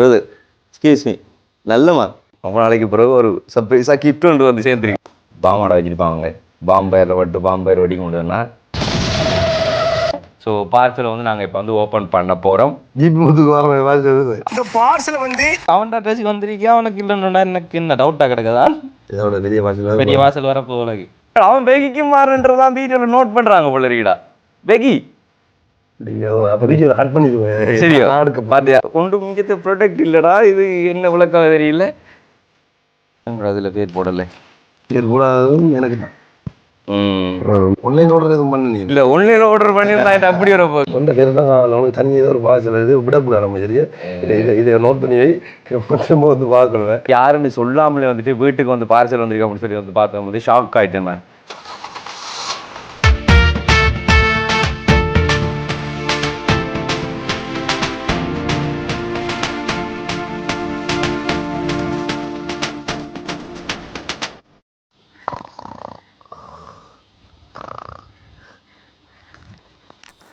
Brother excuse me. நல்லம்மா ரொம்ப நாளைக்கு பிறகு ஒரு சர்ப்ரைஸாக கிஃப்ட் ஒன்று வந்து சேர்ந்துருக்கு. பாமாடை வச்சுருப்பாங்க பாம்பயரில் வட்டு பாம்பயர் வெடி கொண்டு வந்தா ஸோ பார்சலை வந்து நாங்கள் இப்போ வந்து ஓப்பன் பண்ண போகிறோம் ஜிபி முத்துக்கு வர மாதிரி சொல்லுது இந்த பார்சல் வந்து அவன்டா ட்ரெஸ்ஸுக்கு வந்திருக்கியா? அவனுக்கு இல்லைன்னா எனக்கு என்ன? டவுட்டாக கிடக்குதா? இதோட பெரிய பாசல பெரிய வாசல் வர போலக்கு அவன் பெகிக்கு மாறுன்றதான் வீடியோவில் நோட் பண்ணுறாங்க போல இருக்கீடா. பெகி. ஒன்று முக்கியத்து ப்ரொடக்ட் இல்லடா இது என்ன விளக்கம் தெரியல. அதில் பேர் போடலை? பேர் கூடாதும் எனக்கு தான் ஆன்லைன் ஆர்டர் எதுவும் பண்ண நீ? இல்லை ஒன்லைனில் ஆர்டர் பண்ணியிருந்தா அப்படி வர போகுது? சொந்த பேர் தான் உனக்கு தனி ஏதோ ஒரு பாசல் இது விடக்கூடாது நம்ம சரியா இதை இதை நோட் பண்ணி திரும்ப வந்து பார்க்கணும். யாருன்னு சொல்லாமலே வந்துட்டு வீட்டுக்கு வந்து பார்சல் வந்திருக்கு அப்படின்னு சொல்லி வந்து பார்த்தோம். ஷாக் ஆயிட்டேன் நான்.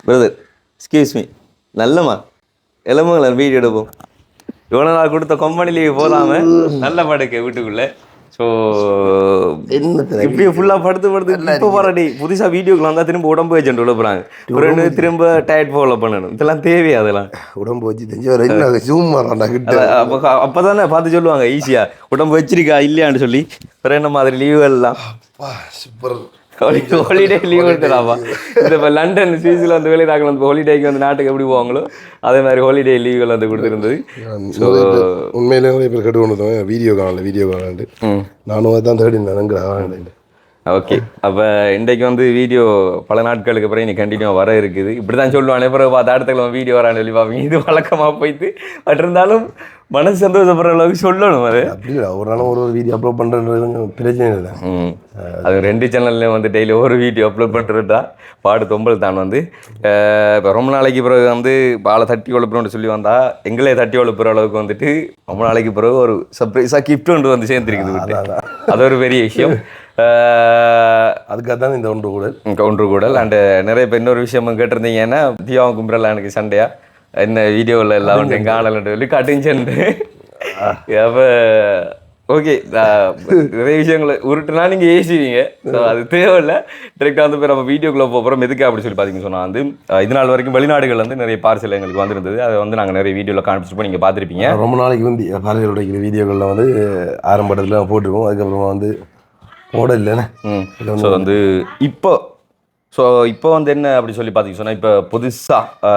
Brother excuse me. நல்லம்மா இளமங்கள வீடியோ எடுப்போம். இவ்வளோ நாள் கொடுத்த கொம்பனி லீவ் போதாம நல்ல படுக்க வீட்டுக்குள்ள. ஸோ இப்படியே ஃபுல்லாக படுத்து படுத்து இப்போ போராடி புதுசாக வீடியோக்குள்ள வந்தால் திரும்ப உடம்பு வச்சுட்டு உள்ள போகிறாங்க ஒரு திரும்ப டயட் ஃபாலோ பண்ணணும். இதெல்லாம் தேவையா அதெல்லாம்? உடம்பு வச்சு தெரிஞ்சு ஜூம் அப்போ அப்போ தானே பார்த்து சொல்லுவாங்க ஈஸியாக உடம்பு வச்சிருக்கா இல்லையான்னு சொல்லி. வேற என்ன மாதிரி லீவு எல்லாம்? சூப்பர் ஹாலிடே லீவ் எடுத்துலாமா இந்த இப்போ லண்டன் சுவிஸில் வந்து வெளிநாட்டில் வந்து ஹாலிடேக்கு வந்து நாட்டுக்கு எப்படி போவாங்களோ அதே மாதிரி ஹாலிடே லீவுகள் வந்து கொடுத்துருந்தது. ஸோ உண்மையிலே நிறைய பேர் கட்டு கொண்டு வீடியோ காணல வீடியோ காணலான்ட்டு நானும் அதான் தேடி இருந்தேன் ஓகே அப்போ இன்றைக்கு வந்து வீடியோ பல நாட்களுக்கு அப்புறம் இனி கண்டினியூ வர இருக்குது. இப்படி தான் சொல்லுவானே பிறகு பார்த்து அடுத்த வீடியோ வரான்னு சொல்லி பார்ப்பீங்க. இது வழக்கமாக போயிட்டு. பட் இருந்தாலும் மனசு சந்தோஷப்படுற அளவுக்கு சொல்லணும் அது. அப்படி இல்லை ஒரு நாளும் ஒரு ஒரு வீடியோ அப்லோட் பண்ணுறது பிரச்சனை இல்லை. அது ரெண்டு சேனல்லையும் வந்து டெய்லி ஒரு வீடியோ அப்லோட் பண்ணுறதா பாடு தொம்பல் தான் வந்து. இப்போ ரொம்ப நாளைக்கு பிறகு வந்து பாலை தட்டி ஒழுப்புறோம்னு சொல்லி வந்தா எங்களே தட்டி ஒழுப்புற அளவுக்கு வந்துட்டு ரொம்ப நாளைக்கு பிறகு ஒரு சர்ப்ரைஸாக கிஃப்ட் ஒன்று வந்து சேர்ந்துருக்குது அது ஒரு பெரிய விஷயம். அதுக்காக தான் இந்த ஒன்று கூட கவுண்டர் கூடல். அண்டு நிறைய பேர் இன்னொரு விஷயமும் கேட்டிருந்தீங்கன்னா தியாவும் கும்பிடலாம் எனக்கு என்ன வீடியோவில் எல்லாம் ஒன்று காணலன்ட்டு சொல்லி கட்டிஞ்சன்ட்டு அப்போ ஓகே நிறைய விஷயங்களை உருட்டுனா நீங்கள் ஏசிவீங்க. ஸோ அது தேவையில்லை. டேரெக்டாக வந்து இப்போ நம்ம வீடியோக்குள்ளே போகிறோம் எதுக்கு அப்படி சொல்லி பார்த்தீங்கன்னு சொன்னால் வந்து இது நாள் வரைக்கும் வெளிநாடுகள் வந்து நிறைய பார்சல் எங்களுக்கு வந்திருந்தது. அதை வந்து நாங்கள் நிறைய வீடியோவில் காமிச்சிருப்போம் நீங்கள் பார்த்துருப்பீங்க ரொம்ப நாளைக்கு வந்து பறவை உடைக்கிற வீடியோக்களில் வந்து ஆரம்பத்தில் போட்டிருக்கோம். அதுக்கப்புறமா வந்து போட இல்லைண்ணே ம் ஸோ வந்து இப்போ ஸோ இப்போ வந்து என்ன அப்படி சொல்லி பார்த்தீங்க சொன்னால் இப்போ புதுசாக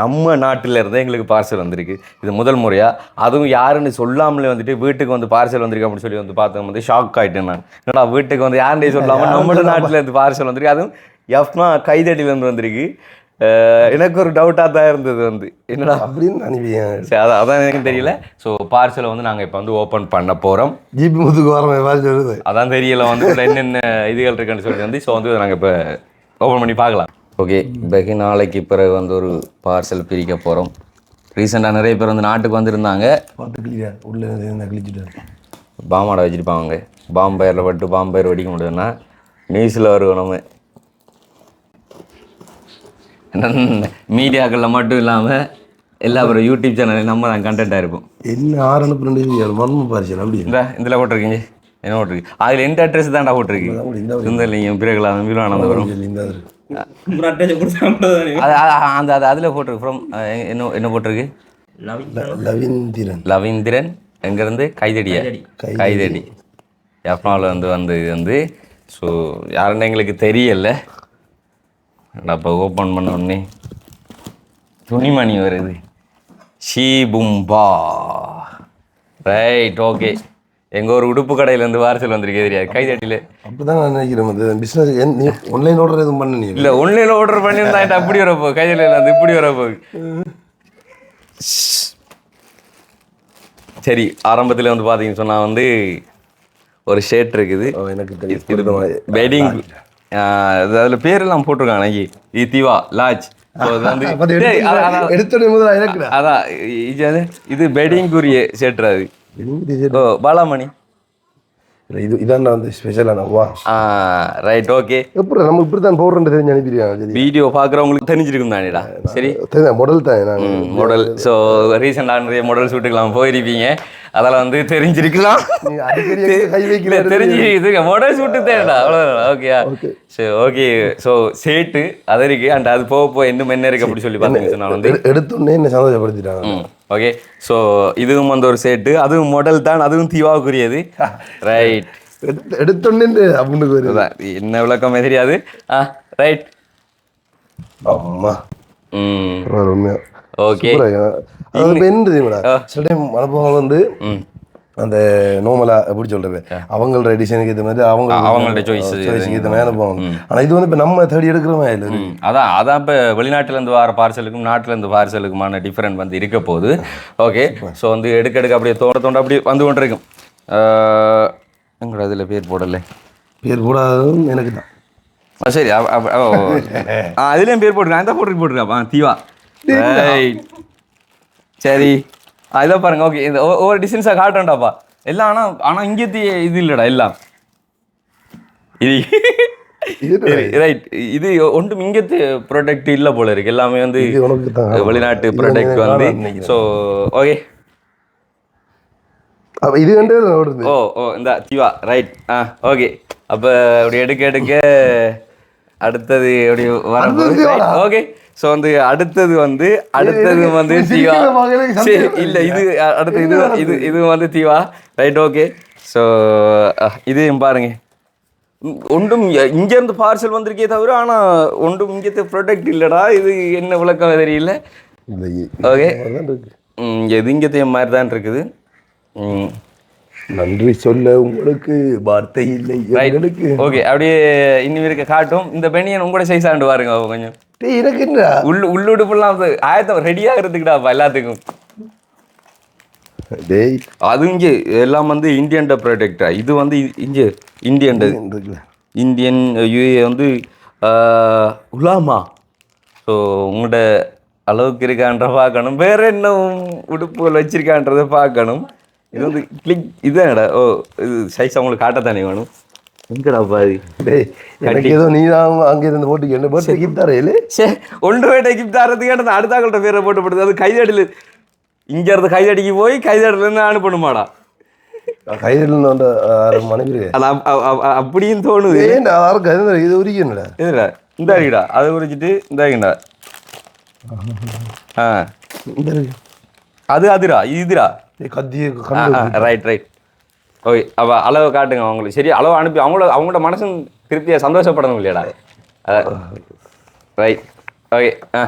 நம்ம நாட்டில் இருந்தே எங்களுக்கு பார்சல் வந்திருக்கு. இது முதல் முறையாக அதுவும் யாருன்னு சொல்லாமலே வந்துட்டு வீட்டுக்கு வந்து பார்சல் வந்திருக்கு அப்படின்னு சொல்லி வந்து பார்த்தோம் வந்து ஷாக் ஆகிட்டேன் நான். என்னடா வீட்டுக்கு வந்து யாருன்னே சொல்லாமல் நம்ம நாட்டில் இருந்து பார்சல் வந்திருக்கு. அதுவும் எஃப்னா கைதடியிலேருந்து வந்திருக்கு. எனக்கு ஒரு டவுட்டாக தான் இருந்தது வந்து. என்னடா? அப்படின்னு அனுப்பியேன் சரி அதான் அதான் எனக்கு தெரியல. ஸோ பார்சலை வந்து நாங்கள் இப்போ வந்து ஓப்பன் பண்ண போகிறோம் ஜிபி முத்துக்கு வர மாதிரி சொல்லுது. அதான் தெரியல வந்து என்னென்ன இதுகள் இருக்குன்னு சொல்லி வந்து ஸோ வந்து நாங்கள் இப்போ ஓப்பன் பண்ணி பார்க்கலாம். ஓகே இப்போ நாளைக்கு பிறகு வந்து ஒரு பார்சல் பிரிக்க போகிறோம் ரீசெண்டாக நிறைய பேர் வந்து நாட்டுக்கு வந்திருந்தாங்க. உள்ளே இருந்தால் கிழிச்சுட்டு பாமாடை வச்சுருப்பாங்க பாம்பயரில் பட்டு பாம்பயர் வெடிக்க முடியும்னா நியூஸில் வருவோம் நம்ம. மீடியாக்களில் மட்டும் இல்லாமல் எல்லா ஒரு யூடியூப் சேனல்லையும் நம்ம தான் கண்டென்ட்டாக இருப்போம். என்ன ஆறு அனுப்புறேன் மர்ம பார்சல் அப்படி இந்த இதில் போட்டிருக்கீங்க. என்ன போட்டிருக்கு? அதில் எந்த அட்ரஸ் தான்டா போட்டிருக்கு. இந்த சுந்தரலிங்கம். அது அது- அந்த அது அதில் போட்டிருக்கு. ஃப்ரம் என்ன என்ன போட்டிருக்கு? லவீந்திரன். லவீந்திரன் எங்கேருந்து? கைதடியா? கைதடி. எஃப்னாவில் வந்து வந்து இது வந்து ஸோ யாருன்னு எங்களுக்கு தெரியல. அப்போ ஓப்பன் பண்ண உடனே? துணிமணி வருது. ஷீபும்பா. ரைட் ஓகே எங்கள் ஒரு உடுப்பு கடையிலேருந்து வாரசல் வந்திருக்கு தெரியாது கைதடியில் அப்படிதான் நான் நினைக்கிறேன் அது பிஸ்னஸ் நீ ஆன்லைன் ஆர்டர் எதுவும் பண்ண நீ இல்லை ஒன்லைனில் ஆர்டர் பண்ணியிருந்தா அப்படி வரப்போ கைதடியில் வந்து இப்படி வரப்போ சரி ஆரம்பத்தில் வந்து பார்த்தீங்கன்னு சொன்னால் வந்து ஒரு ஷர்ட் இருக்குது. எனக்கு வெட்டிங் அதில் பேரெல்லாம் போட்டிருக்காங்க அன்னைக்கு. இத்திவா லாஜ் அது எடுத்தோடனே முதல்ல அதான் இது வெட்டிங்குரிய ஷர்ட் அது. ஓ பாலாமணி. இல்லை இது இதான் வந்து ஸ்பெஷலான வா. ரைட் ஓகே எப்படி நம்ம இப்படி தான் போடுறேன் தெரிஞ்சு அனுப்பிடுவாங்க சரி வீடியோ பார்க்குறவங்களுக்கு தெரிஞ்சிருக்கும் தானேடா. சரி. தெரியும் மாடல் தான் மாடல் ஸோ ரீசெண்டாக நிறைய மாடல் ஷூட்டுக்கெல்லாம் போயிருப்பீங்க. அதெல்லாம் வந்து தெரிஞ்சிருக்கலாம். இல்ல, தெரிஞ்சிருக்கு மாடல் ஷூட்டு தேடா. அவ்வளோதான் ஓகேயா சரி ஓகே ஸோ சேட்டு அது இருக்கு. அண்ட் அது போக போக இன்னும் என்ன இருக்கு அப்படி சொல்லி பார்த்தீங்க சொன்னா வந்து எடு- எடுத்தோடனே என்ன சந்தோஷப்படுத்திட்டாங்க? ஓகே ஸோ இதுவும் வந்து ஒரு சேட்டு. அதுவும் மாடல் தான். அதுவும் தீவாவுக்குரியது. ரைட் எடுத்து எடுத்தோடனே அப்படின்னு என்ன விளக்கமே தெரியாது. ஆ ரைட் அம்மா. ம். ஓகே அது என்ன தெரியுமாடா? சில டைம் அனுபவம் வந்து அந்த நோமலா எப்படி சொல்றது? அவங்களோட டிசைனுக்கு ஏற்ற மாதிரி அவங்க அவங்களோட choice சாய்ஸுக்கு ஏற்ற மாதிரி அனுபவம் ஆனா இது வந்து இப்ப நம்ம தேடி எடுக்கிற மாதிரி இல்லை அதான் அதான் இப்போ வெளிநாட்டிலேருந்து வர பார்சலுக்கும் நாட்டிலேருந்து பார்சலுக்குமான டிஃப்ரெண்ட் வந்து இருக்க போகுது. ஓகே ஸோ வந்து எடுக்க எடுக்க அப்படியே தோண்ட தோண்ட அப்படியே வந்து கொண்டு இருக்கும் எங்கட அதில் பேர் போடலை? பேர் போடாததும் எனக்கு தான். சரி அதுலேயும் பேர் போட்டிருக்கேன் அந்த போட்டு போட்டிருக்கா தீவா. ரைட் சரி. இதை பாருங்க ஓகே இந்த ஒவ்வொரு டிசைன்ஸாக காட்டேன்டாப்பா எல்லாம் ஆனால் ஆனால் இங்கே இது இல்லைடா எல்லாம். இது ரைட் இது ஒன்றும் இங்கத்து ப்ராடக்ட் இல்லை போல இருக்கு. எல்லாமே வந்து வெளிநாட்டு ப்ராடக்ட் வந்து. ஸோ ஓகே இது கண்டு ஓ ஓ இந்த தீவா ரைட் ஆ ஓகே அப்போ அப்படி எடுக்க எடுக்க அடுத்தது தீவாடா? வரப்போகுது ஓகே ஸோ வந்து அடுத்தது வந்து அடுத்தது வந்து தீவா. சரி இல்லை இது அடுத்து இது இது இது வந்து தீவா. ரைட் ஓகே ஸோ இதையும் பாருங்க. ஒன்றும் இங்கேருந்து பார்சல் வந்திருக்கே தவிர ஆனால் ஒன்றும் இங்கே ப்ராடக்ட் இல்லைடா. இது என்ன விளக்கம் தெரியல. ஓகே அதான் இருக்கு. ம், எது இங்கத்தைய மாதிரி தான் இருக்குது. ம். நன்றி சொல்ல உங்களுக்கு வார்த்தை இல்லை எங்களுக்கு. ஓகே அப்படியே இன்னும் இருக்க காட்டும். இந்த பெனியன் உங்களோட சைஸ் ஆண்டு பாருங்க கொஞ்சம். என்னடா? உள்ள உள்ளுடுப்புலாம் ஆயத்தம் ரெடியாக இருந்துக்கிட்டாப்பா எல்லாத்துக்கும். டேய். அது இங்கே எல்லாம் வந்து இந்தியன் ப்ராடக்டா இது வந்து இங்கே இந்தியன். இந்தியன் யூஏ வந்து உலாமா? ஸோ உங்களோட அளவுக்கு இருக்கான்ற பார்க்கணும். வேற என்ன உடுப்புகள் வச்சிருக்கான்றதை பார்க்கணும். இது வந்து கிளிக் இதுதானடா ஓ இது சைஸ் அவங்களுக்கு காட்டத்தானே வேணும்? எங்கடா பாதி? டேய் எனக்கு ஏதோ நீ தான் அங்க இருந்து போட்டு என்ன போட்டு கிஃப்ட் தரையில சே ஒன்று வேட்டை கிஃப்ட் தரதுக்கு அடுத்த அடுத்தாக்கள்கிட்ட பேரை போட்டு போடுது அது கைதடியில் இங்க இருந்து கைதடிக்கு போய் கைதடிலேருந்து அனுப்பணுமாடா. ஆறு மனைவி அது அப்- அப்- அப்- அப்படியும் தோணுது. ஏன்டா யாரும் கதை இது உரிக்க என்னடா? இதுடா இந்த அடிடா அதை குறிச்சிட்டு இந்த அடிடா ஆ. அது அதுடா இது ரைட் ரைட் ஓகே அப்போ அளவு காட்டுங்க அவங்களுக்கு. சரி அளவு அனுப்பி அவங்கள அவங்களோட மனசும் திருப்தியாக சந்தோஷப்படணும் இல்லையாடா? ரைட் ஓகே ஆ.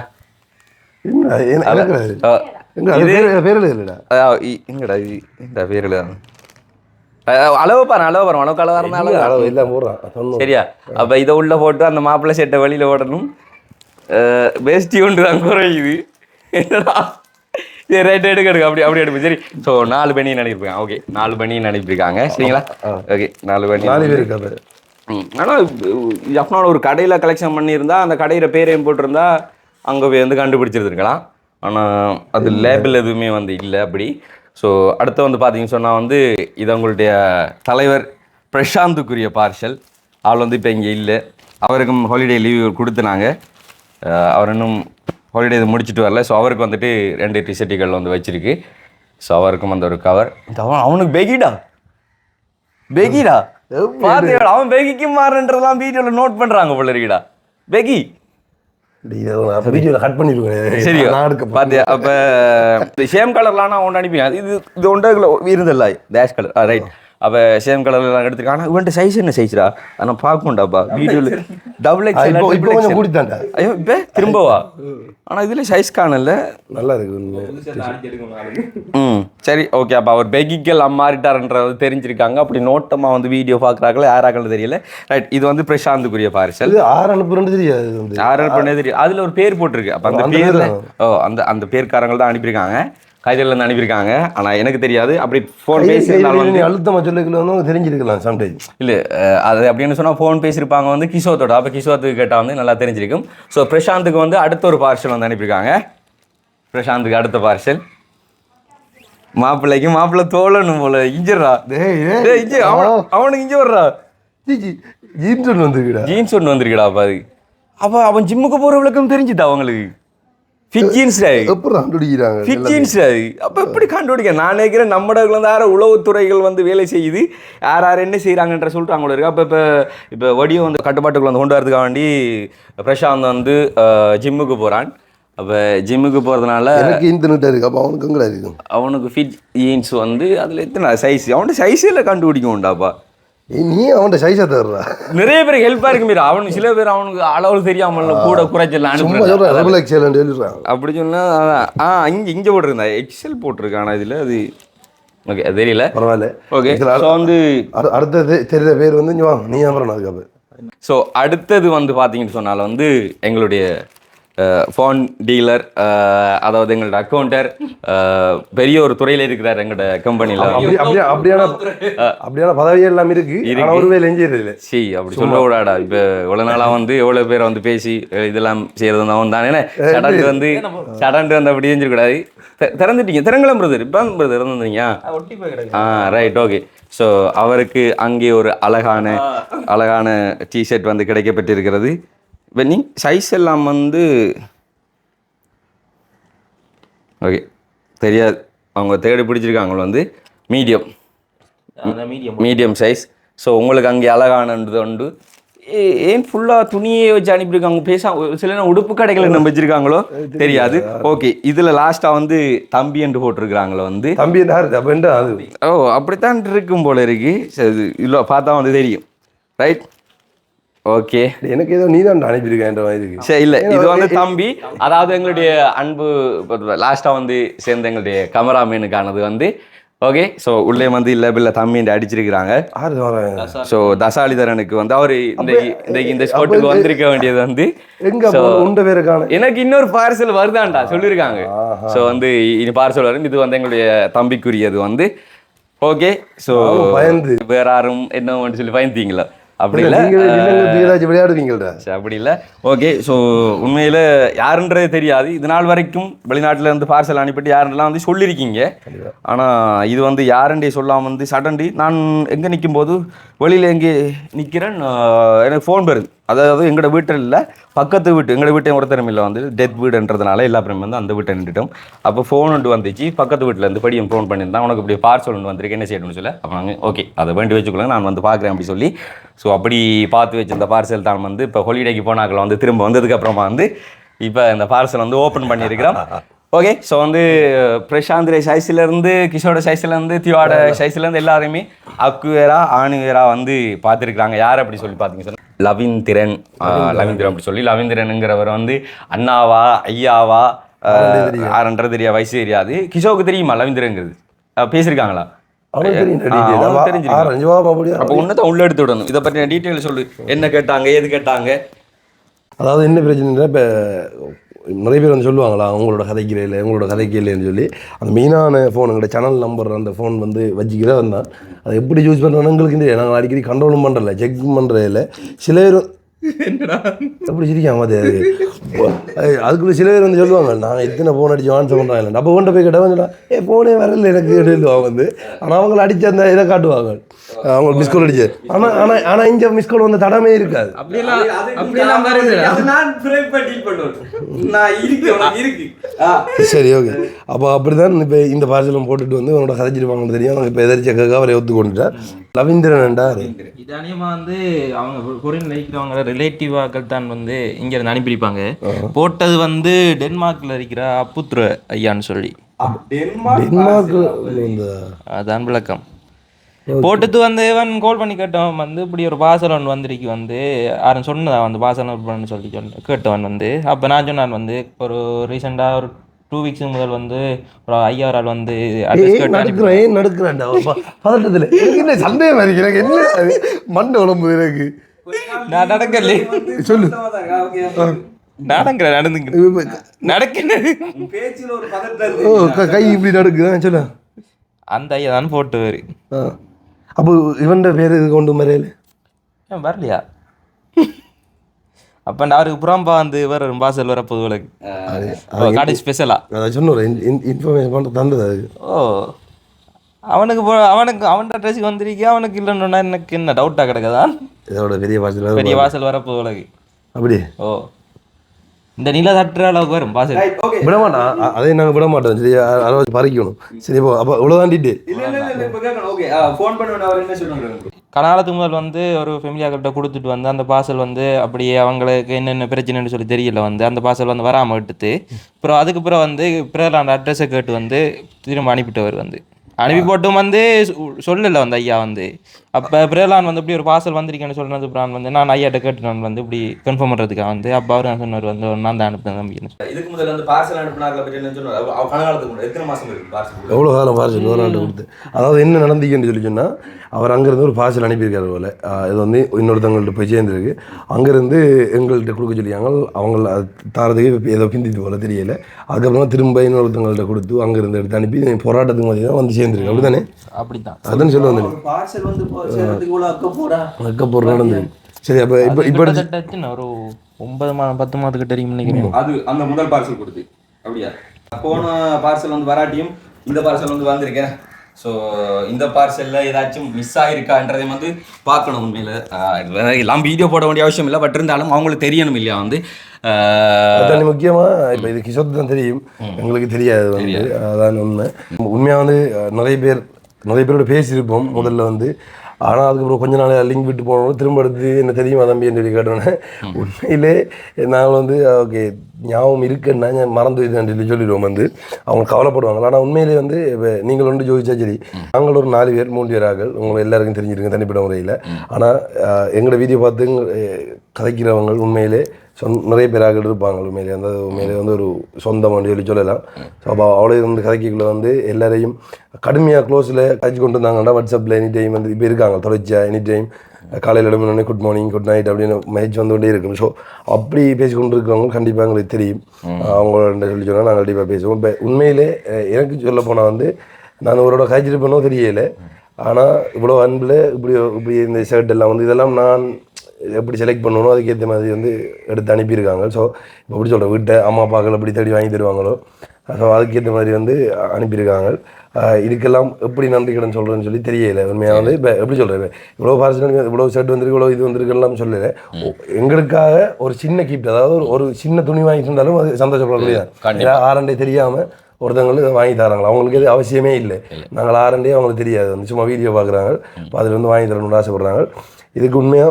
அளவு பாரு அளவு பாரு உனக்கு அளவு இருந்தால் அளவு போடுறான் சொன்னோம் சரியா? அப்போ இதை உள்ள போட்டு அந்த மாப்பிள்ளை செட்டை வெளியில் ஓடணும். வேஷ்டி ஒன்று தான் குறையுது என்னடா? சரி ரைட் எடுக்க எடுக்க அப்படி அப்படி எடுப்போம் சரி. ஸோ நாலு பனியன் அனுப்பியிருக்காங்க ஓகே நாலு பனியன் அனுப்பியிருக்காங்க சரிங்களா? ஓகே நாலு பனியன் நாலு பேர் ஆனால் ஜப்னால ஒரு கடையில் கலெக்ஷன் பண்ணியிருந்தா அந்த கடையில் பேரையும் போட்டிருந்தா அங்கே போய் வந்து கண்டுபிடிச்சிருந்துருக்கலாம். ஆனால் அது லேபிள் எதுவுமே வந்து இல்லை அப்படி. ஸோ அடுத்து வந்து பார்த்தீங்கன்னு சொன்னால் வந்து இது உங்களுடைய தலைவர் பிரசாந்துக்குரிய பார்சல் அவள் வந்து இப்போ இங்கே இல்லை. அவருக்கும் ஹாலிடே லீவ் கொடுத்துனாங்க. அவர் இன்னும் ஹாலிடே இது முடிச்சுட்டு வரல. ஸோ அவருக்கு வந்துட்டு ரெண்டு டிஷர்ட்டுகள் வந்து வச்சிருக்கு. ஸோ அவருக்கும் அந்த ஒரு கவர் அவன் அவனுக்கு பெகிடா பெகிடா அவன் பெகிக்கு மாறுன்றதெல்லாம் வீடியோல நோட் பண்றாங்க போல இருக்குடா. பெகி வீடியோவில் கட் பண்ணிடுவேன் சரி பாத்தியா அப்ப இந்த சேம் கலர்லாம் நான் ஒன்று அனுப்பி இது இது ஒன்றை இருந்தல்ல டேஷ் கலர் ஆ அப்ப சேம் கலர்லாம் எடுத்துருக்கான் ஆனால் இவன்ட்டு சைஸ் என்ன சைஸ்டா நான் பார்க்கணும்டாப்பா வீடியோல டபுள் எக்ஸ் இப்போ இப்போ கொஞ்சம் கூட்டித்தான்டா ஐயோ இப்போ திரும்பவா? ஆனா இதுல சைஸ் காணல. நல்லா இருக்கு. ம் சரி ஓகே அப்போ அவர் பெகிக்கல் அம்மாறிட்டார்ன்றது தெரிஞ்சிருக்காங்க. அப்படி நோட்டமாக வந்து வீடியோ பார்க்குறாங்களே யாராக்கள் தெரியல. ரைட் இது வந்து பிரசாந்துக்குரிய பார்சல். ஆறு அனுப்புறேன்னு தெரியாது யாரும் பண்ணே தெரியும் அதில் ஒரு பேர் போட்டிருக்கு. அப்போ அந்த பேரில் பேர் ஓ அந்த அந்த பேர்காரங்க தான் அனுப்பியிருக்காங்க. கைதில் இருந்து அனுப்பியிருக்காங்க. ஆனால் எனக்கு தெரியாது. அப்படி ஃபோன் பேசியிருந்தாலும் வந்து நீ அழுத்தமா சொல்லிக்கல வந்து தெரிஞ்சிருக்கலாம் சம்டைம் இல்லை அது அப்படின்னு சொன்னால் ஃபோன் பேசியிருப்பாங்க வந்து கிஷோத்தோட அப்போ கிஷோத்துக்கு கேட்டால் வந்து நல்லா தெரிஞ்சிருக்கும். ஸோ பிரசாந்துக்கு வந்து அடுத்த ஒரு பார்சல் வந்து அனுப்பியிருக்காங்க. பிரசாந்துக்கு அடுத்த பார்சல் மாப்பிள்ளைக்கு மாப்பிள்ளை தோழணும் போல. இஞ்சிடுறா. அவனுக்கு இஞ்சி வர்றா. ஜீன்ஸ் ஒன்று வந்துருக்குடா. ஜீன்ஸ் ஒன்று வந்திருக்கடா அப்ப அது அப்ப அவன் ஜிம்முக்கு போற விளக்கம் தெரிஞ்சுதா அவங்களுக்கு? ஃபிட் ஜீன்ஸ் எப்படி கண்டுபிடிக்கிறாங்க? ஃபிட் ஜீன்ஸ் அப்ப எப்படி கண்டுபிடிக்க? நான் நினைக்கிறேன் நம்ம இடத்துல வந்து யாரோ உளவுத்துறைகள் வந்து வேலை செய்யுது. யார் யார் என்ன செய்கிறாங்கன்ற சொல்லிட்டு அவங்களோட இருக்கு. அப்போ இப்போ இப்போ வடியும் வந்து கட்டுப்பாட்டுக்குள்ள வந்து கொண்டு வரதுக்காக வேண்டி பிரசாந்த் வந்து ஜிம்முக்கு போகிறான் அப்போ ஜிம்முக்கு போகிறதுனால எனக்கு இன்டர்நெட் இருக்கு. அப்போ அவனுக்கு அவனுக்கு ஃபிட் ஜீன்ஸ் வந்து அதில் எத்தனை சைஸ் அவன்கிட்ட சைஸில் கண்டுபிடிக்க உண்டாப்பா நீ அவன்கிட்ட சைஸா தர்றா நிறைய பேருக்கு ஹெல்ப்பாக இருக்கு மீரா. அவனுக்கு சில பேர் அவனுக்கு அளவு தெரியாமல் கூட குறைச்சல் சும்மா அனுப்புறான். சொல்றேன் அப்படி சொன்னா அதான். ஆ இங்கே இங்கே போட்டிருந்தா. எக்ஸல் போட்டிருக்கான் இதில்? அது ஓகே தெரியல. பரவாயில்ல. ஓகே வந்து அடு- அடுத்தது தெரிஞ்ச பேர் வந்து வாங்க நீ அப்புறம் அதுக்கப்புறம் ஸோ அடுத்தது வந்து பார்த்தீங்கன்னு சொன்னால் வந்து எங்களுடைய ஃபோன் டீலர் அதாவது எங்களோட அக்கௌண்டர் பெரிய ஒரு துறையில் இருக்கிறார் எங்களோட அப்படியே அப்படியான அப்படியான பதவி எல்லாம் இருக்கு. ஆனா ஒரு வேலை எஞ்சியது இல்லை. சி அப்படி சொல்ல விடாடா இப்போ இவ்வளோ நாளாக வந்து எவ்வளோ பேர் வந்து பேசி இதெல்லாம் செய்கிறது தான். தான் சடன்ட்டு வந்து சடன்ட்டு வந்து அப்படி செஞ்சிடக்கூடாது தெ- திறந்துட்டீங்க. திறங்கலாம் பிரதர் இப்போ பிரதர் திறந்துட்டீங்க ஒட்டி போய் கிடக்கு. ஆ ரைட் ஓகே ஸோ அவருக்கு அங்கே ஒரு அழகான அழகான டிஷர்ட் வந்து கிடைக்கப்பட்டிருக்கிறது. நீ சைஸ் எல்லாம் வந்து ஓகே தெரியாது. அவங்க தேடி பிடிச்சிருக்காங்க வந்து மீடியம் அந்த மீடியம் மீடியம் சைஸ் ஸோ உங்களுக்கு அங்கே அழகானது உண்டு. ஏன் ஃபுல்லாக துணியே வச்சு அனுப்பியிருக்காங்க? பேச சில நேரம் உடுப்பு கடைகளை நம்ம வச்சிருக்காங்களோ? தெரியாது. ஓகே இதில் லாஸ்ட்டாக வந்து தம்பி என்று போட்டிருக்கிறாங்களோ வந்து. தம்பி அது. ஓ அப்படித்தான் இருக்கும் போல இருக்கு. சரி இல்லை பார்த்தா வந்து தெரியும். Right okay. எனக்கு ஏதோ நீ தான் அனுப்பியிருக்கேன் மாதிரி இருக்கு சரி இல்லை இது வந்து தம்பி அதாவது எங்களுடைய அன்பு லாஸ்ட்டாக வந்து சேர்ந்த எங்களுடைய கமராமேனுக்கானது வந்து ஓகே ஸோ உள்ளே வந்து இல்லை பில்ல தம்பின்ட்டு அடிச்சிருக்கிறாங்க. ஸோ தசாலிதரனுக்கு வந்து அவர் இன்றைக்கு இந்த ஸ்பாட்டுக்கு வந்திருக்க வேண்டியது வந்து எனக்கு இன்னொரு பார்சல் வருதான்டா சொல்லியிருக்காங்க. ஸோ வந்து இனி பார்சல் வரும். இது வந்து எங்களுடைய தம்பிக்குரியது வந்து ஓகே ஸோ பயந்து. வேற யாரும் என்ன சொல்லி பயந்தீங்களா அப்படி இல்லை ஏதாச்சும் விளையாடுவீங்கள்டா. அப்படி இல்லை. ஓகே ஸோ உண்மையில் யாருன்றது தெரியாது. இது நாள் வரைக்கும் வெளிநாட்டுல இருந்து பார்சல் அனுப்பிட்டு யாருன்னெல்லாம் வந்து சொல்லியிருக்கீங்க ஆனால் இது வந்து யாருண்டே சொல்லாமல் வந்து சடன்டி நான் எங்கே நிற்கும் போது வெளியில் எங்கே நிற்கிறேன் எனக்கு ஃபோன் வருது. அதாவது எங்களோட வீட்டில் இல்லை பக்கத்து வீட்டு எங்களோட வீட்டை ஒருத்தரும் இல்லை வந்து டெத் வீடுன்றதுனால எல்லா பேரும் வந்து அந்த வீட்டை நின்றுட்டோம். அப்போ ஃபோன் ஒன்று வந்துச்சு பக்கத்து வீட்டிலேருந்து படியும் ஃபோன் பண்ணியிருந்தான். உனக்கு இப்படி பார்சல் ஒன்று வந்திருக்கு என்ன செய்யணும்னு சொல்ல? அப்போ நாங்கள் ஓகே அதை வேண்டி வச்சுக்கொள்ளுங்க நான் வந்து பார்க்குறேன் அப்படி சொல்லி. ஸோ அப்படி பார்த்து வச்சிருந்த பார்சல் தான் வந்து இப்போ ஹொலிடேக்கு போனாக்கள் வந்து திரும்ப வந்ததுக்கப்புறமா வந்து இப்போ இந்த பார்சல் வந்து ஓப்பன் பண்ணியிருக்கிறோம். ஓகே ஸோ வந்து பிரசாந்த் ரே சைஸ்லேருந்து கிஷோட சைஸ்லேருந்து தியோட சைஸ்லேருந்து எல்லாருமே அக்குவேரா ஆணுவேரா வந்து பார்த்துருக்குறாங்க. யார் அப்படி சொல்லி பார்த்தீங்க சார் லவிந்திரன் லவிந்திரன். அப்படி சொல்லி லவிந்திரனுங்கிறவர் வந்து அண்ணாவா ஐயாவா ஆறன்றது தெரியா. வயசு தெரியாது கிஷோவுக்கு தெரியுமா லவிந்திரங்கிறது பேசியிருக்காங்களா அப்போ உன்னதான் உள்ள எடுத்து விடணும். இதை பற்றின டீட்டெயில் சொல்லு. என்ன கேட்டாங்க ஏது கேட்டாங்க? அதாவது என்ன பிரச்சனைனா இப்போ நிறைய பேர் வந்து சொல்லுவாங்களா உங்களோட கதைக்கு இல்லை உங்களோட கதைக்கு இல்லைன்னு சொல்லி. அந்த மெயினான ஃபோன் எங்கள்கிட்ட சேனல் நம்பர் அந்த ஃபோன் வந்து வச்சுக்கிறதா வந்தான். அதை எப்படி யூஸ் பண்ணுறோன்னு எங்களுக்கு தெரியாது நாங்கள் அடிக்கடி கண்ட்ரோலும் பண்ணுறல செக் பண்ணுறதில்ல இல்லை சில பேர் எப்படி சிரிக்காம அது அது- அதுக்குள்ள சில பேர் வந்து சொல்லுவாங்க நான் எத்தனை ஃபோன் அடிச்சு ஆன்சர் பண்ணுறாங்க இல்லை அப்போ கொண்டு போய் கேட்டால் சொல்லலாம் ஏ ஃபோனே வரல எனக்கு சொல்லுவாங்க வந்து. ஆனால் அவங்கள அடிச்சு அந்த இதை காட்டுவாங்க. அவங்க மிஸ் கால் அடிச்சு. ஆனால் ஆனால் ஆனால் இங்கே மிஸ் கால் வந்து தடமே இருக்காது. சரி ஓகே அப்போ அப்படி தான் இப்போ இந்த பார்சலும் போட்டுட்டு வந்து உன்னோட கதைச்சிருப்பாங்கன்னு தெரியும். அவங்க இப்போ எதிர்த்து அவரை ஒத்துக்கொண்டுட்டார் லவீந்திரன் என்றார் வந்து அவங்க கொரியன்ல இருக்கிறவங்க ரிலேட்டிவாக்கள் தான் வந்து இங்க இருந்து அனுப்பியிருப்பாங்க போட்டது வந்து டென்மார்க்ல இருக்கிற அப்புத்ர ஐயான்னு சொல்லி. அதான் விளக்கம். போட்டது வந்து இவன் கால் பண்ணி கேட்டவன் வந்து இப்படி ஒரு பார்சல் ஒன்று வந்திருக்கு வந்து யாரும் சொன்னதா வந்து பார்சல் பண்ணு சொல்லி சொன்ன கேட்டவன் வந்து. அப்போ நான் சொன்னான் வந்து ஒரு ரீசெண்டாக ஒரு டூ வீக்ஸ் முதல் வந்து ஒரு ஐயாயிரம் ஆள் வந்து நடுக்கிறேன் நடுக்கிறேன்டா பதட்டத்தில். என்ன சந்தேகம் இருக்கு? எனக்கு என்ன? மண்டை உடம்பு எனக்கு நான் நடக்கல சொல்லு. நடக்கிறேன் நடந்துங்க. நடக்கிறது ஓ க- கை இப்படி நடுக்குதான் சொல்லு அந்த ஐயா தான் போட்டு வரு ஆ. அப்போ இவன்ட பேர் இது கொண்டு மறையல? ஏன் வரலையா? அப்போ அவருக்கு புறம்பா வந்து வேற பாசல் வர பொது உலகு காடி ஸ்பெஷலா அதை சொன்னோம் இன்ஃபர்மேஷன் பண்ண தந்தது அதுக்கு. ஓ. அவனுக்கு போ அவனுக்கு அவன் ட்ரெஸ்ஸுக்கு வந்திருக்கே அவனுக்கு இல்லைன்னா எனக்கு என்ன டவுட்டாக கிடக்குதான் இதோட பெரிய பாசத்தில் பெரிய வாசல் வரப்போ உலகு அப்படி? ஓ. இந்த நில தட்டுற அளவுக்கு வரும் வாசல். விட மாட்டான் அதை நாங்கள் விட மாட்டோம் சரி அதை வச்சு பறிக்கணும். சரி போ அப்போ இவ்வளோதான் டீட்டெயில் இல்ல இல்ல இல்ல இப்ப என்ன சொல்லுவாங்க கனாலத்துக்கு முதல் வந்து ஒரு ஃபெமிலியாக்கிட்ட கொடுத்துட்டு வந்து அந்த பார்சல் வந்து அப்படியே அவங்களுக்கு என்னென்ன பிரச்சனைன்னு சொல்லி தெரியல வந்து அந்த பார்சல் வந்து வராமல் விட்டுட்டு அப்புறம் அதுக்கு அப்புறம் வந்து பிறகு அந்த அட்ரஸை கேட்டு வந்து திரும்ப அனுப்பிட்டவர் வந்து. அனுப்பி போட்டும் வந்து சொல்லல வந்து ஐயா வந்து. அப்போ பிரேலான் வந்து இப்படி ஒரு பார்சல் வந்திருக்கேன்னு சொன்னது அப்புறம் வந்து நான் ஐயாட்ட கேட்டு நான் வந்து இப்படி கன்ஃபார்ம் பண்ணுறதுக்காக வந்து அப்போ அவர் நான் சொன்னார் வந்து நான் தான் அனுப்புனேன் தம்பின்னு இதுக்கு முதல்ல வந்து பார்சல் அனுப்புனார்ல பற்றி என்ன சொன்னார்? முன்னாடி எத்தனை மாசம் இருக்கு பார்சல் எவ்வளோ காலம் பார்சல் ஒரு ஆண்டு கொடுத்து. அதாவது என்ன நடந்திக்குன்னு சொல்லி சொன்னால் அவர் அங்கேருந்து ஒரு பார்சல் அனுப்பியிருக்காரு போல. இது வந்து இன்னொருத்தவங்கள்ட்ட போய் சேர்ந்துருக்கு. அங்கேருந்து எங்கள்கிட்ட கொடுக்க சொல்லியாங்க அவங்க அது தாரதுக்கு ஏதோ பிந்திட்டு போல தெரியல. அதுக்கப்புறமா திரும்ப இன்னொருத்தவங்கள்ட்ட கொடுத்து அங்கேருந்து எடுத்து அனுப்பி போராட்டத்துக்கு மாதிரி தான் வந்து சேர்ந்துருக்கு. அப்படி தானே அப்படித்தான். அதான் சொல்ல வந்தேன். பார்சல் வந்து சேர்றதுக்கு இவ்வளோ அக்க போறா? அதுக்கப்புறம் நடந்துருக்கு சரி அப்போ இப்போ இப்போ ஒரு ஒன்பது மாதம் பத்து மாதத்துக்கு தெரியும் நினைக்கிறேன். அது அந்த முதல் பார்சல் கொடுத்து. அப்படியா? போன பார்சல் வந்து வராட்டியும் இந்த பார்சல் வந்து வந்திருக்கேன் ஸோ இந்த பார்சலில் ஏதாச்சும் மிஸ் ஆகிருக்கான்றதை வந்து பார்க்கணும் உண்மையில். எல்லாம் வீடியோ போட வேண்டிய அவசியம் இல்லை. பட் இருந்தாலும் அவங்களுக்கு தெரியணும் இல்லையா வந்து? ஆஹ், அதான் முக்கியமாக இப்போ இது கிஷோர் தான் தெரியும். எங்களுக்கு தெரியாது வந்து. அதான் உண்மை. உண்மையாக வந்து நிறைய பேர் நிறைய பேரோட பேசியிருப்போம் முதல்ல வந்து. ஆனால் அதுக்கப்புறம் கொஞ்ச நாள் லிங்க் விட்டு போனோம். திரும்ப எடுத்து என்ன தெரியுமா தம்பின்னு சொல்லி கேட்டோன்னே உண்மையிலே நாங்கள் வந்து ஓகே ஞாபகம் இருக்குன்னா மறந்து இதுன்னு சொல்லி சொல்லிடுவோம் வந்து. அவங்க கவலைப்படுவாங்க. ஆனால் உண்மையிலே வந்து இப்ப நீங்கள் ஒன்று ஜோதிச்சா சரி நாங்கள் ஒரு நாலு பேர் மூன்று பேர் ஆக்கள் உங்களுக்கு எல்லாருக்கும் தெரிஞ்சிருங்க தனிப்பட்ட முறையில். ஆனால் எங்களோட வீடியோ பார்த்து கதைக்கிறவங்க உண்மையிலே சொந் நிறைய பேராக இருப்பாங்க உண்மையிலே அந்த உண்மையிலே வந்து ஒரு சொந்தம் சொல்லி சொல்லலாம். ஸோ அப்போ அவ்வளோ வந்து கதைக்குள்ள வந்து எல்லாரையும் கடுமையாக க்ளோஸில் கழிச்சு கொண்டு வந்தாங்கன்னா வாட்ஸ்அப்பில் எனி டைம் வந்து இப்போ இருக்காங்க தொடர்ச்சியாக எனி டைம் காலையில் எழுப்பினோடனே குட் மார்னிங் குட் நைட் அப்படின்னு மேட்ச் வந்து கொண்டே இருக்கும். ஸோ அப்படி பேசி கொண்டு இருக்கிறவங்க கண்டிப்பாக எங்களுக்கு தெரியும். அவங்களோட சொல்லி சொன்னால் நாங்கள் கண்டிப்பாக பேசுவோம். இப்போ உண்மையிலே எனக்கு சொல்ல போனால் வந்து நான் ஒருவோட கழிச்சிருப்பேனோ தெரியல. ஆனால் இவ்வளோ அன்பில் இப்படி இப்படி இந்த ஷர்ட் எல்லாம் வந்து இதெல்லாம் நான் எப்படி செலக்ட் பண்ணணும் அதுக்கேற்ற மாதிரி வந்து எடுத்து அனுப்பியிருக்காங்க. ஸோ இப்போ எப்படி சொல்கிறேன் வீட்டை அம்மா அப்பாக்கள் எப்படி தேடி வாங்கி தருவாங்களோ ஸோ அதுக்கேற்ற மாதிரி வந்து அனுப்பியிருக்காங்க. இதுக்கெல்லாம் எப்படி நன்றி கடன் சொல்கிறேன்னு சொல்லி தெரியல. உண்மையாக வந்து இப்போ எப்படி சொல்கிறேன் இவ்வளோ பார்சல் இவ்வளோ ஷர்ட் வந்திருக்கு இவ்வளோ இது வந்திருக்குலாம் சொல்லலை. எங்களுக்காக ஒரு சின்ன கிஃப்ட் அதாவது ஒரு ஒரு சின்ன துணி வாங்கிட்டு இருந்தாலும் அது சந்தோஷப்படக்கூடியதான் ஆரண்டே தெரியாமல் ஒருத்தவங்களுக்கு வாங்கி தராங்களா? அவங்களுக்கு இது அவசியமே இல்லை. நாங்கள் ஆரண்டே அவங்களுக்கு தெரியாது. வந்து சும்மா வீடியோ பார்க்குறாங்க. அதில் வந்து வாங்கி தரணும்னு ஆசைப்படுறாங்க. இதுக்கு உண்மையாக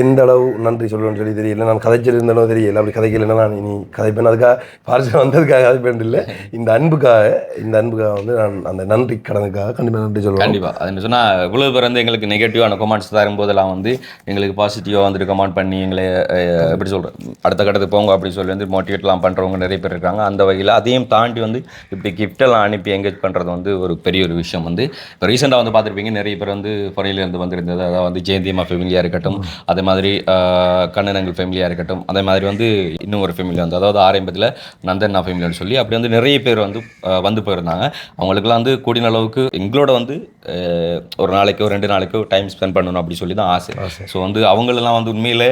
எந்த அளவு நன்றி சொல்லணும்னு சொல்லி தெரியல. நான் கதைச்சிருந்தாலும் தெரியல. அப்படி கதைக்கலைன்னா நான் இனி கதைப்பேன். அதுக்காக பார்சல் வந்ததுக்காக கதைப்பேன் இல்லை. இந்த அன்புக்காக இந்த அன்புக்காக வந்து நான் அந்த நன்றி கடனுக்காக கண்டிப்பாக நன்றி சொல்லுவேன் கண்டிப்பாக அது என்ன இவ்வளோ பேர் வந்து எங்களுக்கு நெகட்டிவான கமெண்ட்ஸ் தரும்போதெல்லாம் வந்து எங்களுக்கு பாசிட்டிவாக வந்துட்டு கமெண்ட் பண்ணி எங்களை எப்படி சொல்கிறேன் அடுத்த கட்டத்துக்கு போங்க அப்படி சொல்லி வந்து மோட்டிவேட்லாம் பண்ணுறவங்க நிறைய பேர் இருக்காங்க. அந்த வகையில் அதையும் தாண்டி வந்து இப்படி கிஃப்டெல்லாம் அனுப்பி எங்கேஜ் பண்ணுறது வந்து ஒரு பெரிய ஒரு விஷயம் வந்து. இப்போ ரீசெண்டாக வந்து பார்த்துருப்பீங்க நிறைய பேர் வந்து foreign ல வந்திருந்தது. அதாவது வந்து ஜெயந்தியம்மா ஃபேமிலியாக இருக்கட்டும் அதே மாதிரி கண்ணனங்கள் ஃபேமிலியாக இருக்கட்டும். அதே மாதிரி வந்து இன்னும் ஒரு ஃபேமிலி வந்து அதாவது ஆரம்பத்தில் நந்தன்னா ஃபேமிலின்னு சொல்லி அப்படி வந்து நிறைய பேர் வந்து வந்து போயிருந்தாங்க. அவங்களுக்குலாம் வந்து கூடின அளவுக்கு எங்களோட வந்து ஒரு நாளைக்கோ ரெண்டு நாளைக்கோ டைம் ஸ்பெண்ட் பண்ணணும் அப்படி சொல்லி தான் ஆசை. ஸோ வந்து அவங்களெல்லாம் வந்து உண்மையிலே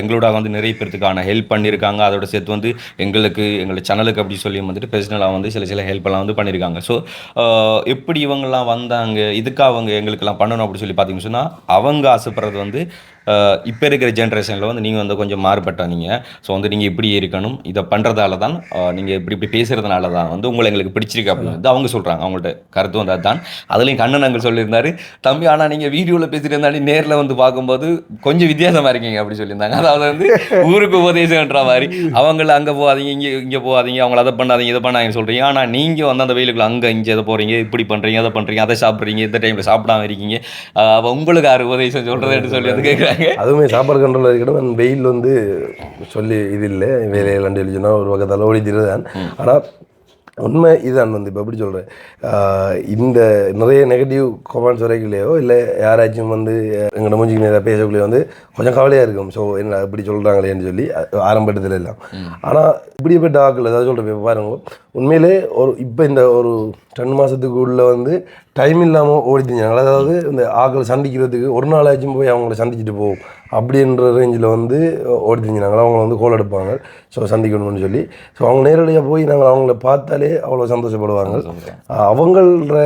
எங்களோட வந்து நிறைய பேர்த்துக்கான ஹெல்ப் பண்ணியிருக்காங்க. அதோட சேர்த்து வந்து எங்களுக்கு எங்களை சேனலுக்கு அப்படி சொல்லி வந்துட்டு பர்சனலாக வந்து சில சில ஹெல்ப் எல்லாம் வந்து பண்ணியிருக்காங்க. ஸோ எப்படி இவங்கெல்லாம் வந்தாங்க இதுக்கு அவங்க எங்களுக்கெல்லாம் பண்ணணும் அப்படி சொல்லி பார்த்தீங்கன்னு சொன்னால் அவங்க ஆசைப்படுறது வந்து இப்போ இருக்கிற ஜென்ரேஷனில் வந்து நீங்கள் வந்து கொஞ்சம் மாறுபட்டா நீங்கள் ஸோ வந்து நீங்கள் இப்படி இருக்கணும். இதை பண்ணுறதால தான் நீங்கள் இப்படி இப்படி பேசுகிறதுனால தான் வந்து உங்களை எங்களுக்கு பிடிச்சிருக்கு அப்படின்னு வந்து அவங்க சொல்கிறாங்க அவங்கள்ட்ட கருத்து வந்து அதுதான் அதுலேயும் கண்ணன் அங்கே சொல்லியிருந்தார் தம்பி ஆனால் நீங்கள் வீடியோவில் பேசிட்டு இருந்தாலும் நேரில் வந்து பார்க்கும்போது கொஞ்சம் வித்தியாசமாக இருக்கீங்க அப்படி சொல்லியிருந்தாங்க. அதாவது வந்து ஊருக்கு உபதேசம்ன்ற மாதிரி. அவங்கள அங்கே போகாதீங்க இங்கே இங்கே போகாதீங்க அவங்கள அதை பண்ணாதீங்க இதை பண்ணாதீங்க சொல்கிறீங்க ஆனால் நீங்கள் வந்து அந்த வெயிலுக்குள்ள அங்கே இங்கே இதை போகிறீங்க இப்படி பண்ணுறீங்க அதை பண்ணுறீங்க அதை சாப்பிட்றீங்க இந்த டைமில் சாப்பிடாம இருக்கீங்க. ஆஹ் உங்களுக்கு யார் உபதேசம் சொல்கிறதுன்னு சொல்லி வந்து கேட்குறாங்க அதுவுமே சாப்பாடு கண்ட்ரோல் இருக்கட்டும் வெயில் வந்து சொல்லி இது இல்லை. வேலையில் சொல்லி சொன்னால் ஒரு பக்கத்தால் ஓடித்திரு தான் ஆனால் உண்மை இதுதான் வந்து. இப்போ எப்படி சொல்கிறேன் இந்த நிறைய நெகட்டிவ் கமெண்ட்ஸ் வரைக்குள்ளேயோ இல்லை யாராச்சும் வந்து எங்களோட மூஞ்சிக்கு நேராக பேசக்குள்ளே வந்து கொஞ்சம் கவலையாக இருக்கும். ஸோ என்ன இப்படி சொல்கிறாங்களேன்னு சொல்லி ஆரம்பத்தில் எல்லாம். ஆனால் இப்படிப்பட்ட ஆக்கள் ஏதாவது சொல்கிறேன் இப்போ பாருங்க. உண்மையிலே ஒரு இப்போ இந்த ஒரு ரெண்டு மாதத்துக்கு உள்ள வந்து டைம் இல்லாமல் ஓடிட்டுருந்தாங்க அதாவது இந்த ஆக்களை சந்திக்கிறதுக்கு ஒரு நாளாச்சும் போய் அவங்கள சந்திச்சுட்டு போவோம் அப்படின்ற ரேஞ்சில் வந்து ஓடி தெரிஞ்சினாங்க அவங்க வந்து கோல் எடுப்பாங்க. ஸோ சந்திக்கணும்னு சொல்லி. ஸோ அவங்க நேரடியாக போய் நாங்கள் அவங்கள பார்த்தாலே அவ்வளோ சந்தோஷப்படுவாங்க. அவங்கள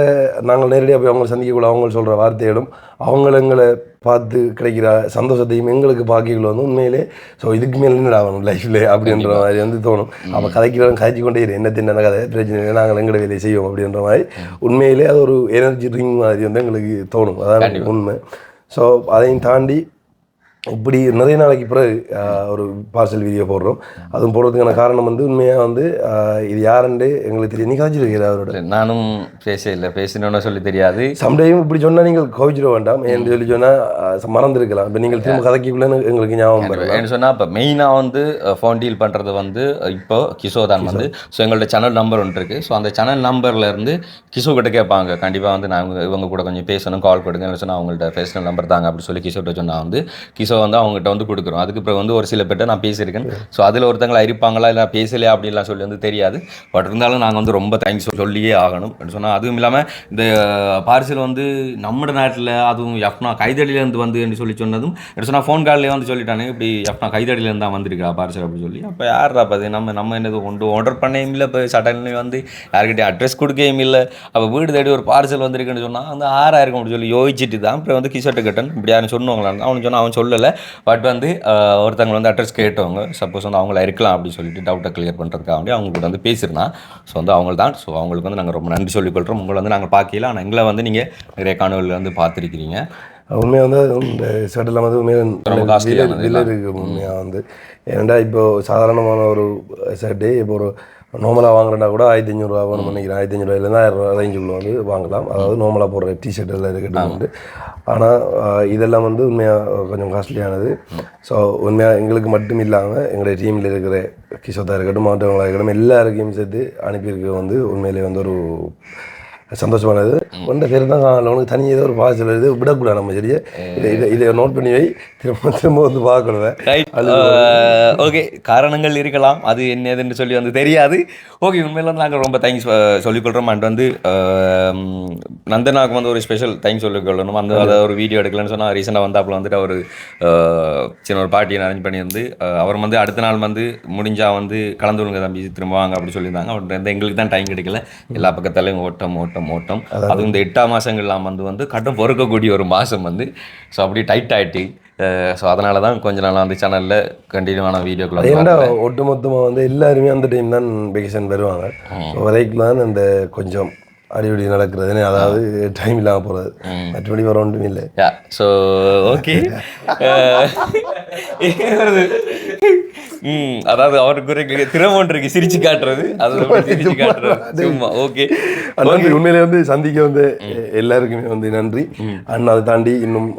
நாங்கள் நேரடியாக போய் அவங்களை சந்திக்கக்குள்ள அவங்க சொல்கிற வார்த்தைகளும் அவங்கள எங்களை பார்த்து கிடைக்கிற சந்தோஷத்தையும் எங்களுக்கு பாக்கிகள் வந்து உண்மையிலே ஸோ இதுக்கு மேலே என்னடா ஆகணும் லைஃப்பில் அப்படின்ற மாதிரி வந்து தோணும். அப்போ கதைக்கிறவங்க கதைச்சு கொண்டே என்ன தின்ன கதை பிரச்சனை இல்லை நாங்கள் எங்களை வேலையை செய்வோம் அப்படின்ற மாதிரி. உண்மையிலே அது ஒரு எனர்ஜி ட்ரிங்க் மாதிரி வந்து எங்களுக்கு தோணும். அதான் உண்மை. ஸோ அதையும் தாண்டி இப்படி நிறைய நாளைக்கு பிறகு ஒரு பார்சல் வீடியோ போடுறோம். அதுவும் போடுறதுக்கான காரணம் வந்து உண்மையாக வந்து இது யாருன்னு எங்களுக்கு தெரியும் நீ காய்ச்சிருக்கிற அவரோட? நானும் பேச இல்லை. பேசணும்னு சொல்லி தெரியாது. சம்டைம் இப்படி சொன்னால் நீங்கள் கோவிச்சிட வேண்டாம். ஏன்னு சொல்லி சொன்னால் மறந்துருக்கலாம். இப்போ நீங்கள் திரும்ப கதைக்குள்ளே எங்களுக்கு ஞாபகம் என்ன சொன்னால் இப்போ மெயினாக வந்து ஃபோன் டீல் பண்ணுறது வந்து இப்போ கிஷோ தான் வந்து. ஸோ எங்களோட சேனல் நம்பர் ஒன்று இருக்குது ஸோ அந்த சேனல் நம்பர்ல இருந்து கிஷோ கிட்ட கேட்பாங்க. கண்டிப்பாக வந்து நான் இவங்க- கூட கொஞ்சம் பேசணும் கால் கொடுங்க சொன்னால் அவங்கள்ட்ட பேசணும் நம்பர் தாங்க அப்படி சொல்லி கிஷோட்ட சொன்னா வந்து கிஷோ வந்து அவங்ககிட்ட வந்து கொடுக்குறோம். அதுக்கு பிறகு வந்து ஒரு சில பேர்ட்ட நான் பேசியிருக்கேன். ஸோ அதில் ஒருத்தங்களா இருப்பாங்களா இல்லை பேசலையா அப்படின்லாம் சொல்லி வந்து தெரியாது. பட் இருந்தாலும் நாங்கள் வந்து ரொம்ப தேங்க்ஸ் சொல்லியே ஆகணும். அப்படின்னு சொன்னால் அதுவும் இல்லாமல் இந்த பார்சல் வந்து நம்ம நாட்டில் அதுவும் எஃப்னா கைதடியிலேருந்து வந்து என்று சொல்லி சொன்னதும் என்ன சொன்னால் ஃபோன் கால்லேயே வந்து சொல்லிட்டானே இப்படி எஃப்னா கைதடியிலேருந்து தான் வந்திருக்கா பார்சல் அப்படின்னு சொல்லி. அப்போ யாரா அது? நம்ம நம்ம என்னது கொண்டு ஆர்டர் பண்ணவும் இல்லை இப்போ சடன்லி வந்து யார்கிட்டயும் அட்ரஸ் கொடுக்கவும் இல்லை. அப்போ வீடு தேடி ஒரு பார்சல் வந்திருக்குன்னு சொன்னால் வந்து ஆறாயிருக்கும் அப்படின்னு சொல்லி யோசிச்சுட்டு தான் அப்புறம் வந்து கிஷோட்டு கட்டன் இப்படி யாரும் சொன்னவங்களா அவனுக்கு சொன்னால் அவன் சொல்லலை. பட் வந்து ஒருத்தவங்க வந்து அட்ரஸ் கேட்டவங்க சப்போஸ் வந்து அவங்கள இருக்கலாம் அப்படின்னு சொல்லிட்டு டவுட்டை கிளியர் பண்ணுறதுக்காக வேண்டி அவங்க கூட வந்து பேசியிருந்தான் ஸோ வந்து அவங்க தான் ஸோ அவங்களுக்கு வந்து நாங்கள் ரொம்ப நன்றி சொல்லிக்கொள்கிறோம் உங்களை வந்து நாங்கள் பார்க்கல. ஆனால் எங்களை வந்து நீங்கள் நிறைய காணொலியில் வந்து பார்த்துருக்கிறீங்க. உண்மையாக வந்து இந்த ஷர்ட்டெல்லாம் வந்து உண்மையாக விலை இருக்குது உண்மையாக வந்து. ஏன்டா இப்போ சாதாரணமான ஒரு ஷர்ட்டு இப்போ ஒரு நார்மலாக வாங்குறேன்னா கூட ஆயிரத்தி ஐநூறுரூவா வேணும் நினைக்கிறேன். ஆயிரத்தி ஐநூறுவாயிலேருந்து ஆயிரம் ரூபா ரேஞ்சுக்குள்ள வந்து வாங்கலாம். அதாவது நார்மலாக போடுற டிஷர்ட் எல்லாம் இருக்கட்டும் வந்து. ஆனால் இதெல்லாம் வந்து உண்மையாக கொஞ்சம் காஸ்ட்லியானது ஸோ உண்மையாக எங்களுக்கு மட்டும் இல்லாமல் எங்களுடைய டீமில் இருக்கிற கிஷோத்தா இருக்கட்டும் மற்றவங்களா இருக்கட்டும் எல்லாருக்கையும் சேர்த்து அனுப்பியிருக்க வந்து உண்மையிலே வந்து ஒரு சந்தோஷமானது. கொண்ட பேர் தான் உனக்கு தனி ஏதோ ஒரு பாசல் இது விடக்கூடாது நம்ம சரியா? இதை இதை இதை நோட் பண்ணி வை. திரும்ப திரும்ப வந்து பார்க்கணும். ரைட் ஓகே காரணங்கள் இருக்கலாம். அது என்னதுன்னு சொல்லி வந்து தெரியாது. ஓகே உண்மையில வந்து நாங்கள் ரொம்ப தேங்க்ஸ் சொல்லிக்கொள்கிறோம் அண்ட் வந்து ஆஹ், நந்தனாக்கு வந்து ஒரு ஸ்பெஷல் தேங்க்ஸ் சொல்லிக்கொள்ளணும். அந்த அதை ஒரு வீடியோ எடுக்கலன்னு சொன்னால் ரீசெண்டாக வந்தாப்புல வந்துட்டு அவர் சின்ன ஒரு பார்ட்டியை அரேஞ்ச் பண்ணியிருந்து அவர் வந்து அடுத்த நாள் வந்து முடிஞ்சா வந்து கலந்துருங்க தம்பி திரும்ப வாங்க அப்படி சொல்லியிருந்தாங்க. அவர் வந்து எங்களுக்கு தான் டைம் கிடைக்கல. எல்லா பக்கத்தாலையும் ஓட்டம் ஓட்டம் ஓட்டம். அதுவும் இந்த எட்டாம் மாதங்கள்லாம் வந்து வந்து கட்டம் பொறுக்கக்கூடிய ஒரு மாதம் வந்து. ஸோ அப்படியே டைட் ஆகிட்டு ஸோ அதனால தான் கொஞ்ச நாள் அந்த சேனலில் கண்டினியூவான அது வீடியோக்குள்ள ஏன்டா ஒட்டுமொத்தமாக வந்து எல்லாருமே அந்த டைம் தான் வெக்கேஷன் வருவாங்க. வரைக்கும் தான் அந்த கொஞ்சம் அடிப்படி நடக்கிறதுன்னு அதாவது டைம் இல்லாமல் போகிறது மற்றபடி வர ஒன்றும் இல்லை. ஸோ ஓகே அதாவது அவருக்கு ஒரு திறமை ஒன்று இருக்கு சிரிச்சு காட்டுறது. சிரிச்சு காட்டுறது ஓகே. உண்மையிலே வந்து சந்திக்க வந்து எல்லாருக்குமே வந்து நன்றி. அண்ட் அதை தாண்டி இன்னும்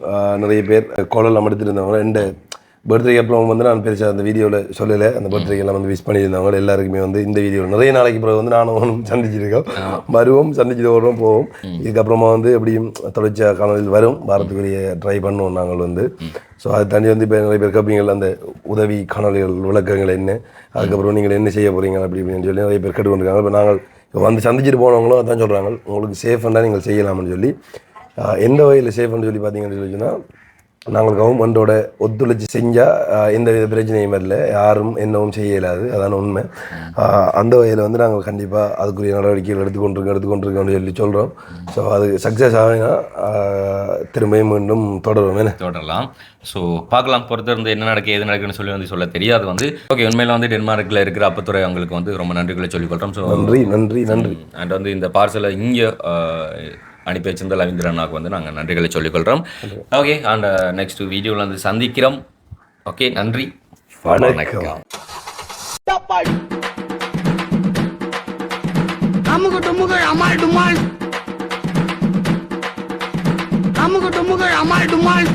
நிறைய பேர் கோலெல்லாம் எடுத்துட்டு இருந்தவங்க ரெண்டு பர்த்டே அப்புறம் வந்து நான் பெருசாக அந்த வீடியோவில் சொல்லலை. அந்த பர்த்டே எல்லாம் வந்து விஷ் பண்ணியிருந்தவங்க எல்லாருக்குமே வந்து இந்த வீடியோவில் நிறைய நாளைக்கு பிறகு வந்து நானும் அவனும் சந்திச்சிருக்கோம். வருவோம் சந்திச்சுட்டு வருவோம் போவோம். இதுக்கப்புறமா வந்து எப்படியும் தொடர்ச்சியாக காணொலியில் வரும். வாரத்துக்குரிய ட்ரை பண்ணுவோம் நாங்கள் வந்து. ஸோ அதை தாண்டி வந்து இப்போ நிறைய பேர் கப்பிங்கள் அந்த உதவி காணொலிகள் விளக்கங்கள் என்ன அதுக்கப்புறம் நீங்கள் என்ன செய்ய போகிறீங்க அப்படி இப்படின்னு சொல்லி நிறைய பேர் கேட்டுக்கொண்டிருக்காங்க இப்போ நாங்கள் இப்போ வந்து சந்திச்சுட்டு போனவங்களும் அதான் சொல்கிறாங்க உங்களுக்கு சேஃபாக நீங்கள் செய்யலாம்னு சொல்லி. எந்த வகையில் சேஃப்னு சொல்லி பார்த்தீங்கன்னு சொல்லி சொன்னால் நாங்கள் கவர்மெண்ட்டோட ஒத்துழைச்சி செஞ்சால் எந்த வித பிரச்சனையும் வரல. யாரும் என்னவும் செய்ய இயலாது அதான உண்மை. அந்த வகையில் வந்து நாங்கள் கண்டிப்பாக அதுக்குரிய நடவடிக்கைகள் எடுத்துக்கொண்டிருக்கோம் எடுத்துக்கொண்டிருக்கோம்னு சொல்லி சொல்கிறோம் ஸோ அது சக்ஸஸ் ஆகினா திரும்பியும் மீண்டும் தொடரும். என்ன? தொடரலாம். ஸோ பார்க்கலாம். பொறுத்திருந்து என்ன நடக்கு எது நடக்குன்னு சொல்லி வந்து சொல்ல தெரியாது வந்து. ஓகே உண்மையில வந்து டென்மார்க்கில் இருக்கிற அப்பத்துறை அவங்களுக்கு வந்து ரொம்ப நன்றிகளை சொல்லிக்கொள்கிறோம் ஸோ நன்றி நன்றி நன்றி. அண்ட் வந்து இந்த பார்சலை இங்கே அனுப்பி வச்சிருந்த ரவீந்திர அண்ணாக்கு வந்து நாங்கள் நன்றிகளை சொல்லிக்கொள்கிறோம் ஓகே அண்ட் நெக்ஸ்ட் வீடியோவில் வந்து சந்திக்கிறோம். ஓகே நன்றி. வணக்கம். அமுகு டுமுகு அமால் டுமால் அமுகு டுமுகு அமால் டுமால்